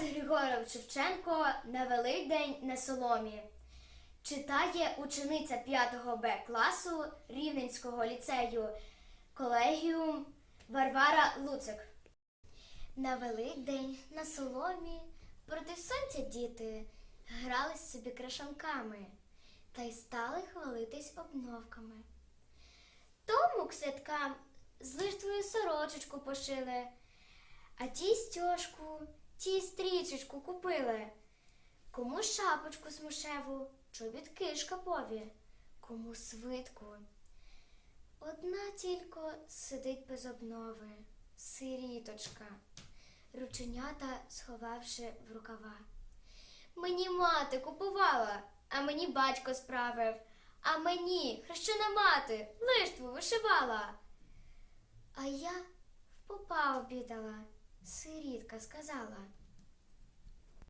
Григоров Шевченко на Великдень на соломі. Читає учениця 5 Б класу Рівненського ліцею колегіум Варвара Луцик. На Великдень на соломі проти сонця діти грались собі крашанками та й стали хвалитись обновками. Тому к святкам з лиштвою сорочечку пошили, а ті стьожку, ті стрічечку купили. Кому шапочку смушеву, чобітки шкапові, кому свитку. Одна тільки сидить без обнови, сиріточка, рученята сховавши в рукава. Мені мати купувала, а мені батько справив, а мені хрещена мати лиштву вишивала. А я в попа обідала, сирітка сказала.